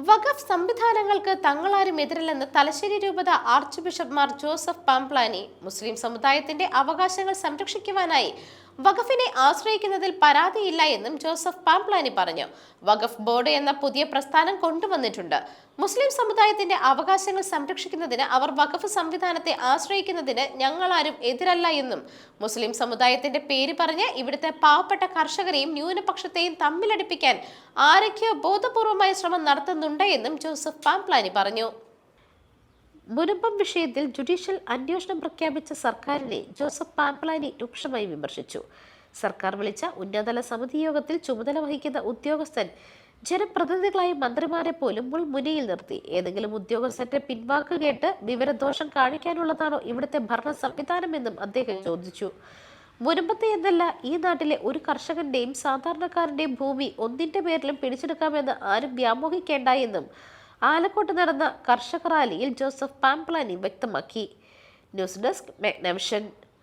വഖഫ് സംവിധാനങ്ങൾക്ക് തങ്ങളാരും എതിരല്ലെന്ന് തലശ്ശേരി രൂപത archbishop Mar Joseph Pamplany മുസ്ലിം സമുദായത്തിന്റെ അവകാശങ്ങൾ സംരക്ഷിക്കുവാനായി വഖഫിനെ ആശ്രയിക്കുന്നതിൽ പരാതിയില്ല എന്നും ജോസഫ് പാംപ്ലാനി പറഞ്ഞു. വഖഫ് ബോർഡ് എന്ന പുതിയ പ്രസ്ഥാനം കൊണ്ടുവന്നിട്ടുണ്ട്. മുസ്ലിം സമുദായത്തിന്റെ അവകാശങ്ങൾ സംരക്ഷിക്കുന്നതിന് അവർ വഖഫ് സംവിധാനത്തെ ആശ്രയിക്കുന്നതിന് ഞങ്ങളാരും എതിരല്ല എന്നും മുസ്ലിം സമുദായത്തിന്റെ പേര് പറഞ്ഞ് ഇവിടുത്തെ പാവപ്പെട്ട കർഷകരെയും ന്യൂനപക്ഷത്തെയും തമ്മിലടിപ്പിക്കാൻ ആരൊക്കെയോ ബോധപൂർവമായ ശ്രമം നടത്തുന്നുണ്ട് എന്നും ജോസഫ് പാംപ്ലാനി പറഞ്ഞു. മുനമ്പം വിഷയത്തിൽ ജുഡീഷ്യൽ അന്വേഷണം പ്രഖ്യാപിച്ച സർക്കാരിനെ ജോസഫ് പാംപ്ലാനി രൂക്ഷമായി വിമർശിച്ചു. സർക്കാർ വിളിച്ച ഉന്നതതല സമിതി യോഗത്തിൽ ചുമതല വഹിക്കുന്ന ഉദ്യോഗസ്ഥൻ ജനപ്രതിനിധികളായ മന്ത്രിമാരെ പോലും മുൾമുനയിൽ നിർത്തി. ഏതെങ്കിലും ഉദ്യോഗസ്ഥന്റെ പിൻവാക്ക് കേട്ട് വിവരദോഷം കാണിക്കാനുള്ളതാണോ ഇവിടുത്തെ ഭരണ സംവിധാനമെന്നും അദ്ദേഹം ചോദിച്ചു. മുനമ്പത്തെ എന്നല്ല ഈ നാട്ടിലെ ഒരു കർഷകന്റെയും സാധാരണക്കാരന്റെയും ഭൂമി ഒന്നിന്റെ പേരിലും പിടിച്ചെടുക്കാമെന്ന് ആരും വ്യാമോഹിക്കേണ്ട എന്നും ആലക്കോട്ട് നടന്ന കർഷക റാലിയിൽ ജോസഫ് പാംപ്ലാനി വ്യക്തമാക്കി. News desk Megnavision.